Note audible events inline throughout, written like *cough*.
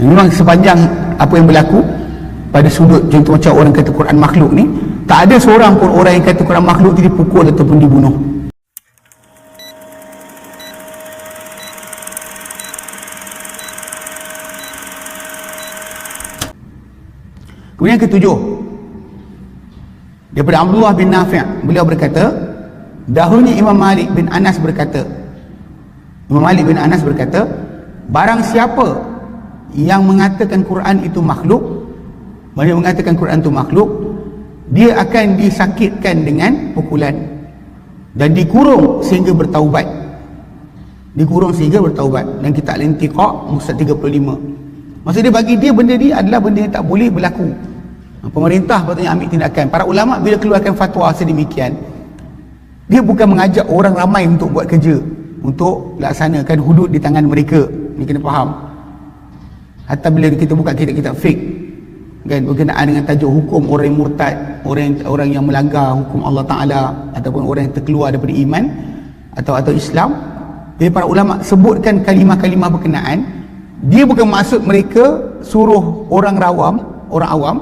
memang sepanjang apa yang berlaku pada sudut contoh macam orang kata Quran makhluk ni tak ada seorang pun orang yang kata Quran makhluk tu dipukul ataupun dibunuh. Kemudian ketujuh daripada Abdullah bin Nafi' beliau berkata dahulunya Imam Malik bin Anas berkata Imam Malik bin Anas berkata barang siapa yang mengatakan Quran itu makhluk yang mengatakan Quran itu makhluk dia akan disakitkan dengan pukulan dan dikurung sehingga bertaubat. Dikurung sehingga bertaubat dan kita al-intiqa musa 35 maksudnya bagi dia benda ni adalah benda yang tak boleh berlaku. Pemerintah patutnya ambil tindakan. Para ulama bila keluarkan fatwa sedemikian dia bukan mengajak orang ramai untuk buat kerja untuk laksanakan hudud di tangan mereka. Ni kena faham hatta bila kita buka kitab-kitab fake kan berkenaan dengan tajuk hukum orang murtad orang orang yang melanggar hukum Allah Taala ataupun orang yang terkeluar daripada iman atau atau Islam bila para ulama sebutkan kalimah-kalimah berkenaan dia bukan maksud mereka suruh orang rawam orang awam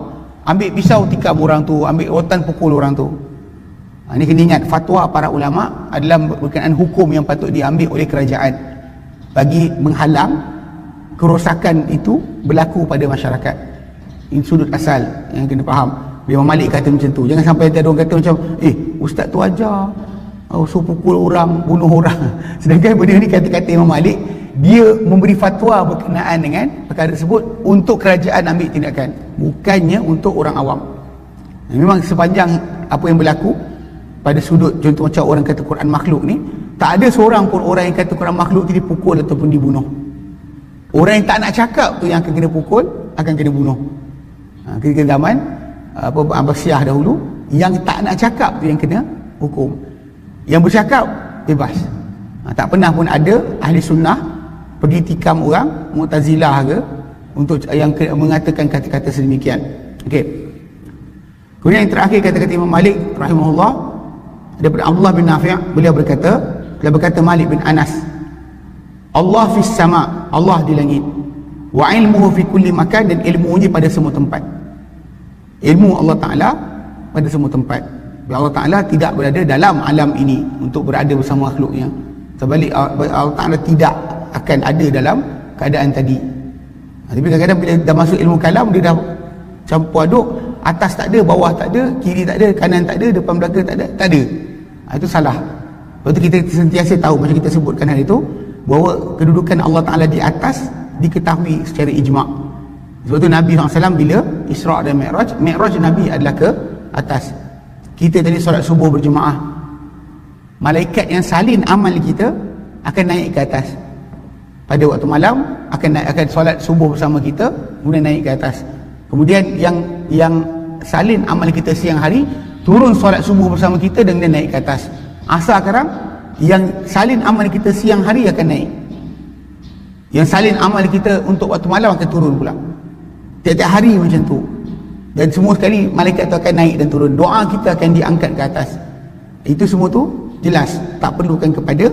ambil pisau tikam orang tu ambil rotan pukul orang tu. Ha, ini kena ingat fatwa para ulama adalah berkenaan hukum yang patut diambil oleh kerajaan. Bagi menghalang kerosakan itu berlaku pada masyarakat. Ini sudut asal yang kena faham. Imam Malik kata macam tu. Jangan sampai ada orang kata macam eh ustaz tu ajar. Oh, so pukul orang bunuh orang. *laughs* Sedangkan benda ni kata-kata Imam Malik dia memberi fatwa berkenaan dengan perkara tersebut untuk kerajaan ambil tindakan. Bukannya untuk orang awam. Memang sepanjang apa yang berlaku pada sudut contoh macam orang kata Quran makhluk ni tak ada seorang pun orang yang kata Quran makhluk tu dipukul ataupun dibunuh orang yang tak nak cakap tu yang akan kena pukul akan kena bunuh. Ha, ketika zaman apa Abbasiyah dahulu yang tak nak cakap tu yang kena hukum. Yang bercakap bebas. Ha, tak pernah pun ada ahli sunnah pergi tikam orang Mu'tazilah ke untuk yang mengatakan kata-kata sedemikian. Okey. Kemudian yang terakhir kata-kata Imam Malik rahimahullah daripada Abdullah bin Nafi' beliau berkata beliau berkata Malik bin Anas Allah fis sama Allah di langit. Wa ilmuhu fi kulli makan dan ilmunya pada semua tempat. Ilmu Allah Ta'ala pada semua tempat. Allah Ta'ala tidak berada dalam alam ini untuk berada bersama makhluknya. Sebalik Allah Ta'ala tidak akan ada dalam keadaan tadi. Tapi kadang-kadang bila dah masuk ilmu kalam dia dah campur aduk atas tak ada, bawah tak ada kiri tak ada, kanan tak ada, depan belakang tak ada tak ada. Ha, itu salah. Lepas tu kita sentiasa tahu macam kita sebutkan hari itu bahawa kedudukan Allah Ta'ala di atas diketahui secara ijma' sebab tu Nabi SAW bila Isra' dan Mi'raj Mi'raj Nabi adalah ke atas. Kita tadi solat subuh berjemaah. Malaikat yang salin amal kita akan naik ke atas. Pada waktu malam akan naik, akan solat subuh bersama kita kemudian naik ke atas. Kemudian yang yang salin amal kita siang hari turun solat subuh bersama kita dan dia naik ke atas. Asal sekarang yang salin amal kita siang hari akan naik. Yang salin amal kita untuk waktu malam akan turun pula. Tiap-tiap hari macam tu. Dan semua sekali malaikat tu akan naik dan turun. Doa kita akan diangkat ke atas. Itu semua tu jelas. Tak perlukan kepada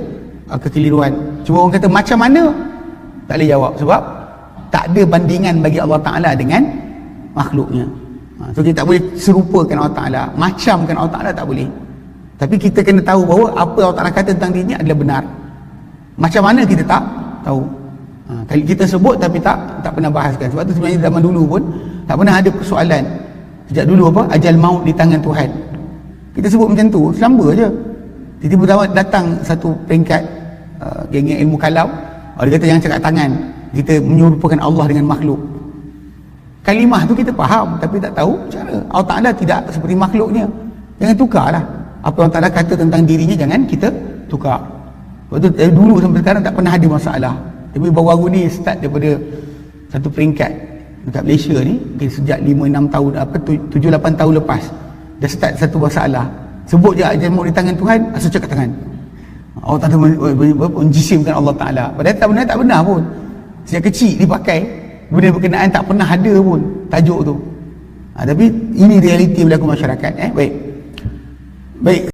uh, kekeliruan. Cuma orang kata macam mana? Tak boleh jawab. Sebab tak ada bandingan bagi Allah Ta'ala dengan makhluknya. Ha, so kita tak boleh serupakan Allah Ta'ala. Macamkan Allah Ta'ala tak boleh tapi kita kena tahu bahawa apa Allah Ta'ala kata tentang dirinya adalah benar. Macam mana kita tak tahu? Ha, kali kita sebut tapi tak tak pernah bahaskan. Sebab tu sebenarnya zaman dulu pun tak pernah ada persoalan. Sejak dulu apa? Ajal maut di tangan Tuhan. Kita sebut macam tu selamba je. Tiba-tiba datang satu peringkat uh, geng-geng ilmu kalam oh, dia kata yang cakap tangan. Kita menyerupakan Allah dengan makhluk. Kalimah tu kita faham tapi tak tahu cara. Allah Ta'ala tidak seperti makhluknya. Jangan tukarlah apa Allah Ta'ala kata tentang dirinya jangan kita tukar. Sebab tu dari dulu sampai sekarang tak pernah ada masalah. Tapi baru-baru ni start daripada satu peringkat dekat Malaysia ni okay, sejak 5-6 tahun apa 7-8 tahun lepas dah start satu masalah. Sebut je maut di tangan Tuhan asal cakap tangan. Allah Ta'ala menjisimkan Allah Ta'ala. Padahal tak benar tak benar pun. Sejak kecil dipakai. Benda berkenaan tak pernah ada pun tajuk tu. Ha, tapi ini realiti berlaku masyarakat eh. Baik baik